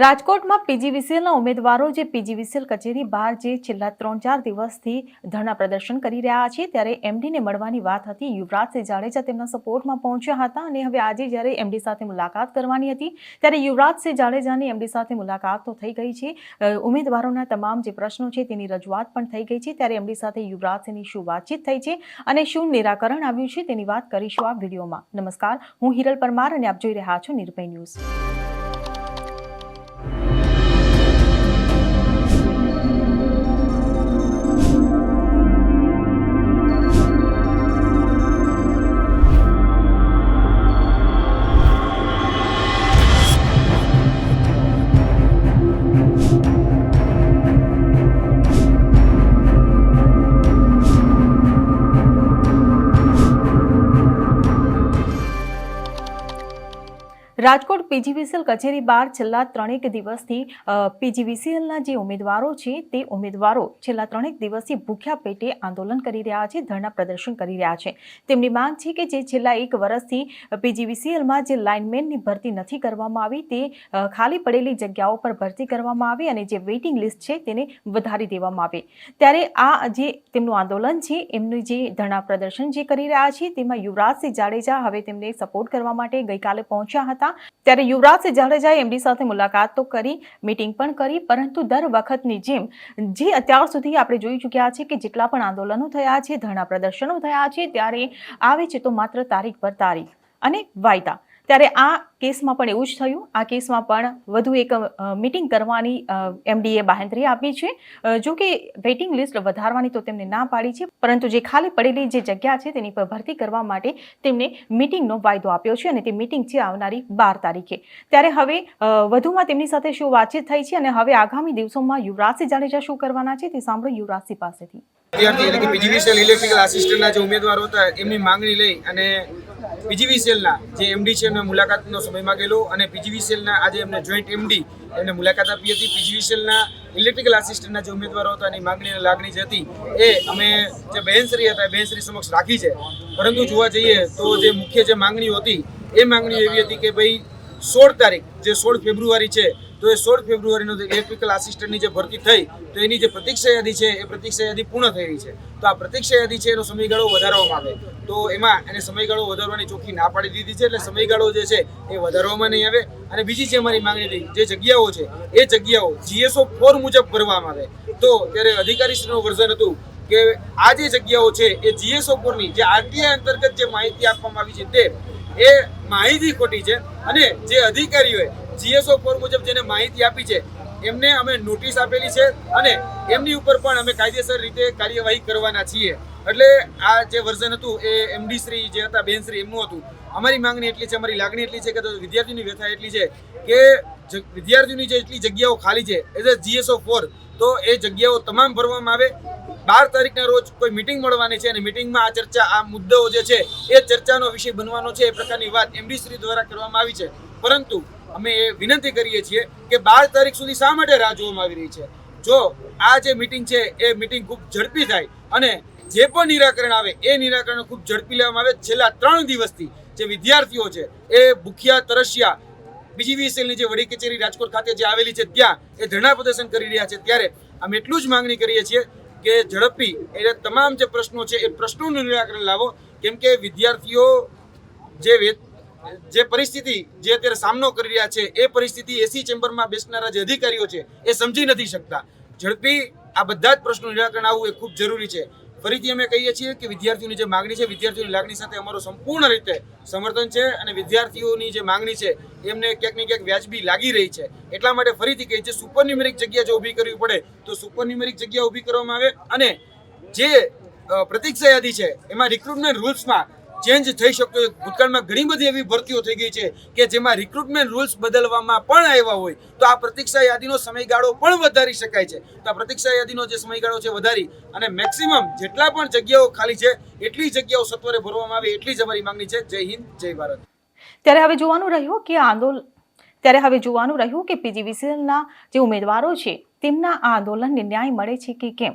રાજકોટમાં પીજીવીસીએલના ઉમેદવારો જે પીજીવીસીએલ કચેરી બહાર જે છેલ્લા ત્રણ ચાર દિવસથી ધરણા પ્રદર્શન કરી રહ્યા છે, ત્યારે એમડીને મળવાની વાત હતી. યુવરાજસિંહ જાડેજા તેમના સપોર્ટમાં પહોંચ્યા હતા અને હવે આજે જ્યારે એમડી સાથે મુલાકાત કરવાની હતી, ત્યારે યુવરાજસિંહ જાડેજાની એમડી સાથે મુલાકાત તો થઈ ગઈ છે. ઉમેદવારોના તમામ જે પ્રશ્નો છે તેની રજૂઆત પણ થઈ ગઈ છે. ત્યારે એમડી સાથે યુવરાજસિંહની શું વાતચીત થઈ છે અને શું નિરાકરણ આવ્યું છે તેની વાત કરીશું આ વિડીયોમાં. નમસ્કાર, હું હિરલ પરમાર અને આપ જોઈ રહ્યા છો નિર્ભય ન્યૂઝ. રાજકોટ પીજીવીસીએલ કચેરી બહાર છેલ્લા ત્રણેક દિવસથી પીજીવીસીએલના જે ઉમેદવારો છે, તે ઉમેદવારો છેલ્લા ત્રણેક દિવસથી ભૂખ્યા પેટે આંદોલન કરી રહ્યા છે, ધરણા પ્રદર્શન કરી રહ્યા છે. તેમની માંગ છે કે જે છેલ્લા એક વર્ષથી પીજીવીસીએલમાં જે લાઇનમેનની ભરતી નથી કરવામાં આવી, તે ખાલી પડેલી જગ્યાઓ પર ભરતી કરવામાં આવે અને જે વેઇટિંગ લિસ્ટ છે તેને વધારી દેવામાં આવે. ત્યારે આ જે તેમનું આંદોલન છે, એમનું જે ધરણા પ્રદર્શન જે કરી રહ્યા છે, તેમાં યુવરાજસિંહ જાડેજા હવે તેમને સપોર્ટ કરવા માટે ગઈકાલે પહોંચ્યા હતા. ત્યારે યુવરાજ જાડેજાએ એમડી સાથે મુલાકાત તો કરી મીટિંગ પણ કરી, પરંતુ દર વખતની જેમ જે અત્યાર સુધી આપણે જોઈ ચૂક્યા છે કે જેટલા પણ આંદોલનો થયા છે, ધરણા પ્રદર્શનો થયા છે, ત્યારે આવે છે તો માત્ર તારીખ પર તારીખ. અને વાયદા. ત્યારે આ કેસમાં પણ એવું જ થયું. આ કેસમાં પણ વધુ એક મિટિંગ કરવાની એમડીએ બાહેંધરી આપી છે. જો કે વેઇટિંગ લિસ્ટ વધારવાની તો તેમને ના પાડી છે. પરંતુ જે ખાલી પડેલી જે જગ્યા છે તેની પર ભરતી કરવા માટે તેમને મિટિંગનો વાયદો આપ્યો છે અને તે મિટિંગ છે આવનારી બાર તારીખે. ત્યારે હવે વધુમાં તેમની સાથે શું વાતચીત થઈ છે અને હવે આગામી દિવસોમાં યુવરાજસિંહ જાડેજા શું કરવાના છે તે સાંભળો યુવરાજસિંહ પાસેથી. વિદ્યાર્થી એટલે કે પીજીવીસીએલ ઇલેક્ટ્રિકલ આસિસ્ટન્ટના જે ઉમેદવારો હતા એમની માંગણી લઈ અને પીજીવીસીએલના જે એમડી છે એમને મુલાકાતનો સમય માંગેલો અને પીજીવીસીએલના આજે એમને જોઈન્ટ એમડી એમને મુલાકાત આપી હતી. પીજીવીસીએલના ઇલેક્ટ્રિકલ આસિસ્ટન્ટના જે ઉમેદવારો હતા, એની માગણી અને લાગણી જે હતી, એ અમે જે બહેનશ્રી હતા, એ બહેનશ્રી સમક્ષ રાખી છે. પરંતુ જોવા જઈએ તો જે મુખ્ય જે માંગણીઓ હતી, એ માંગણીઓ એવી હતી કે ભાઈ સોળ તારીખ, જે સોળ ફેબ્રુઆરી છે તો એ સોળ ફેબ્રુઆરીનો ઇલેક્ટ્રિકલ આસિસ્ટન્ટની જે ભરતી થઈ, તો એની જે પ્રતીક્ષા યાદી છે, એ પ્રતીક્ષા યાદી પૂર્ણ થઈ છે. તો આ પ્રતીક્ષા યાદી છે, એનો સમયગાળો વધારવામાં આવે. તો એમાં એને સમયગાળો વધારવાની ચોખ્ખી ના પાડી દીધી છે, એટલે સમયગાળો જે છે, એ વધારવામાં નહીં આવે. અને બીજી જે અમારી માંગણી હતી, જે જગ્યાઓ છે, એ જગ્યાઓ જીએસઓ ફોર મુજબ ભરવામાં આવે. તો ત્યારે અધિકારીશ્રીનું વર્ઝન હતું કે આ જે જગ્યાઓ છે, એ જીએસઓ ફોરની જે આરટીઆઈ અંતર્ગત જે માહિતી આપવામાં આવી છે તે, એ માહિતી ખોટી છે. અને જે અધિકારીઓએ જીએસઓ ફોર મુજબ જેને માહિતી આપી છે, એમને અમે નોટિસ આપેલી છે અને એમની ઉપર પણ અમે કાયદેસર રીતે કાર્યવાહી કરવાના છીએ. એટલે આ જે વર્ઝન હતું એ એમડી શ્રી જે હતા, બેન શ્રી એમનું હતું. અમારી માંગણી એટલી છે, અમારી લાગણી એટલી છે કે વિદ્યાર્થીની વ્યથા એટલી છે કે વિદ્યાર્થીઓની જે એટલી જગ્યાઓ ખાલી છે એઝ અ જીએસઓ ફોર તો એ જગ્યાઓ તમામ ભરવામાં આવે. બાર તારીખના રોજ કોઈ મિટિંગ મળવાની છે અને મિટિંગમાં આ ચર્ચા, આ મુદ્દાઓ જે છે, એ ચર્ચાનો વિષય બનવાનો છે, એ પ્રકારની વાત એમડી શ્રી દ્વારા કરવામાં આવી છે. પરંતુ અમે એ વિનંતી કરીએ છીએ કે બાર તારીખ સુધી શા માટે રાહ જોવામાં આવી રહી છે? જો આ જે મિટિંગ છે, એ મિટિંગ ખૂબ ઝડપી થાય અને જે પણ નિરાકરણ આવે, એ નિરાકરણ ખૂબ ઝડપી લેવામાં આવે. છેલ્લા ત્રણ દિવસથી જે વિદ્યાર્થીઓ છે, એ ભૂખ્યા, તરસ્યા, બીજી વીએસએલની જે વડી કચેરી રાજકોટ ખાતે જે આવેલી છે, ત્યાં એ ધરણા પ્રદર્શન કરી રહ્યા છે. ત્યારે અમે એટલું જ માંગણી કરીએ છીએ કે ઝડપી એટલે તમામ જે પ્રશ્નો છે, એ પ્રશ્નોનું નિરાકરણ લાવો. કેમ કે વિદ્યાર્થીઓ જે જે પરિસ્થિતિ જે અત્યારે સામનો કરી રહ્યા છે, એ પરિસ્થિતિ એસી ચેમ્બરમાં બેસનારા જે અધિકારીઓ છે, એ સમજી નથી શકતા. ઝડપી આ બધા જ પ્રશ્નોનું નિરાકરણ આવવું એ ખૂબ જરૂરી છે. ફરીથી અમે કહીએ છીએ કે વિદ્યાર્થીઓની જે માંગણી છે, વિદ્યાર્થીઓની લાગણી સાથે અમારો સંપૂર્ણ રીતે સમર્થન છે અને વિદ્યાર્થીઓની જે માંગણી છે, એમને ક્યાંક ને ક્યાંક વ્યાજબી લાગી રહી છે. એટલા માટે ફરીથી કહીએ છીએ સુપર ન્યુમેરિક જગ્યા જો ઊભી કરવી પડે, તો સુપર ન્યુમેરિક જગ્યા ઊભી કરવામાં આવે અને જે પ્રતીક્ષા યાદી છે, એમાં રિક્રુટમેન્ટ રૂલ્સમાં ચેન્જ થઈ શકતો હોય. ભૂતકાળમાં ઘણી બધી એવી ભરતીઓ થઈ ગઈ છે કે જેમાં રિક્રુટમેન્ટ રૂલ્સ બદલવામાં પણ આવ્યા હોય. તો આ પ્રતીક્ષા યાદીનો સમયગાળો પણ વધારી શકાય છે. તો આ પ્રતીક્ષા યાદીનો જે સમયગાળો છે વધારી અને મેક્સિમમ જેટલા પણ જગ્યાઓ ખાલી છે, એટલી જગ્યાઓ સત્વરે ભરવામાં આવે એટલી જ અમારી માંગણી છે. જય હિન્દ, જય ભારત. ત્યારે હવે જોવાનું રહ્યું કે આંદોલન ત્યારે હવે જોવાનું રહ્યું કે પીજીવીસીએલના જે ઉમેદવારો છે, તેમના આ આંદોલનને ન્યાય મળે છે કે કેમ?